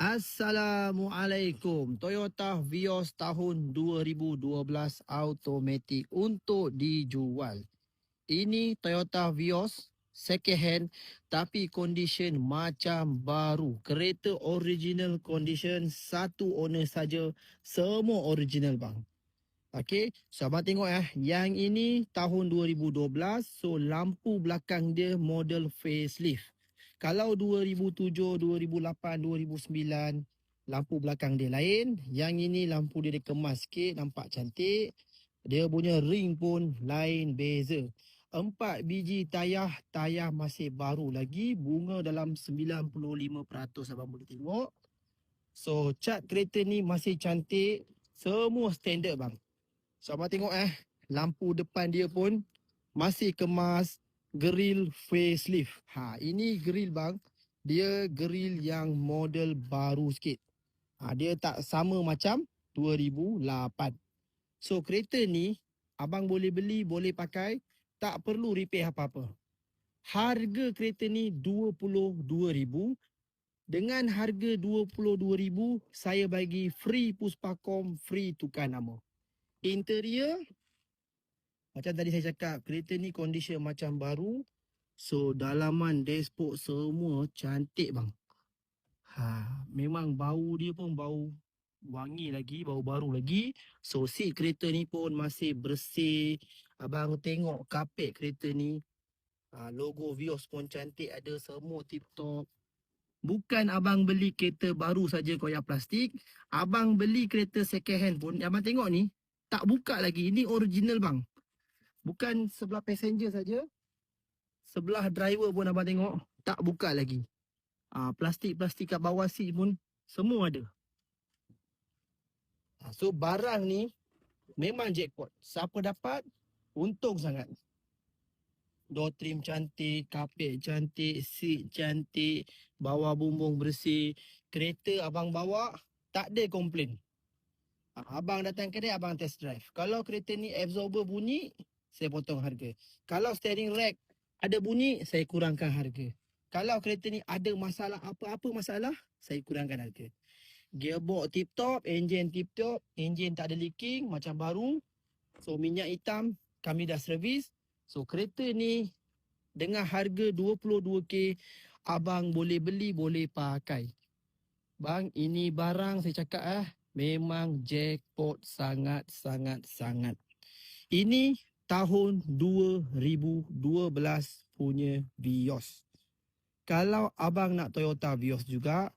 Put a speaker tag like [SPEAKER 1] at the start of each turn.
[SPEAKER 1] Assalamualaikum. Toyota Vios tahun 2012 automatic untuk dijual. Ini Toyota Vios second hand tapi condition macam baru. Kereta original condition, satu owner saja, semua original bang. Okey, so abang tengok eh, yang ini tahun 2012, so lampu belakang dia model facelift. Kalau 2007, 2008, 2009 lampu belakang dia lain, yang ini lampu dia dikemas sikit nampak cantik. Dia punya ring pun lain beza. Empat biji tayar, tayar masih baru lagi, bunga dalam 95% abang boleh tengok. So cat kereta ni masih cantik, semua standard bang. So abang tengok eh, lampu depan dia pun masih kemas, grill facelift. Ha, ini grill bang. Dia grill yang model baru sikit. Ha, dia tak sama macam 2008. So kereta ni abang boleh beli, boleh pakai, tak perlu repair apa-apa. Harga kereta ni 22,000. Dengan harga 22,000, saya bagi free puspakom, free tukar nama. Interior macam tadi saya cakap, kereta ni condition macam baru. So, dalaman dashboard semua cantik bang. Ha, memang bau dia pun bau wangi lagi, bau baru lagi. So, seat kereta ni pun masih bersih. Abang tengok kapet kereta ni. Ha, logo Vios pun cantik, ada semua tip top. Bukan abang beli kereta baru saja koyak plastik. Abang beli kereta second hand pun, abang tengok ni, tak buka lagi. Ini original bang. Bukan sebelah passenger saja. Sebelah driver pun abang tengok tak buka lagi. Ah plastik-plastik kat bawah seat pun semua ada. Ah, so barang ni memang jackpot. Siapa dapat untung sangat. Door trim cantik, kapet cantik, seat cantik, bawah bumbung bersih. Kereta abang bawa tak ada komplain. Ah, Abang datang kedai abang test drive. Kalau kereta ni absorber bunyi, saya potong harga. Kalau steering rack ada bunyi, saya kurangkan harga. Kalau kereta ni ada masalah apa-apa masalah, saya kurangkan harga. Gearbox tip top, enjin tip top, enjin tak ada leaking macam baru. So minyak hitam kami dah servis. So kereta ni dengan harga 22k abang boleh beli, boleh pakai. Bang, ini barang saya cakap eh memang jackpot sangat sangat sangat. Ini tahun 2012 punya Vios. Kalau abang nak Toyota Vios juga,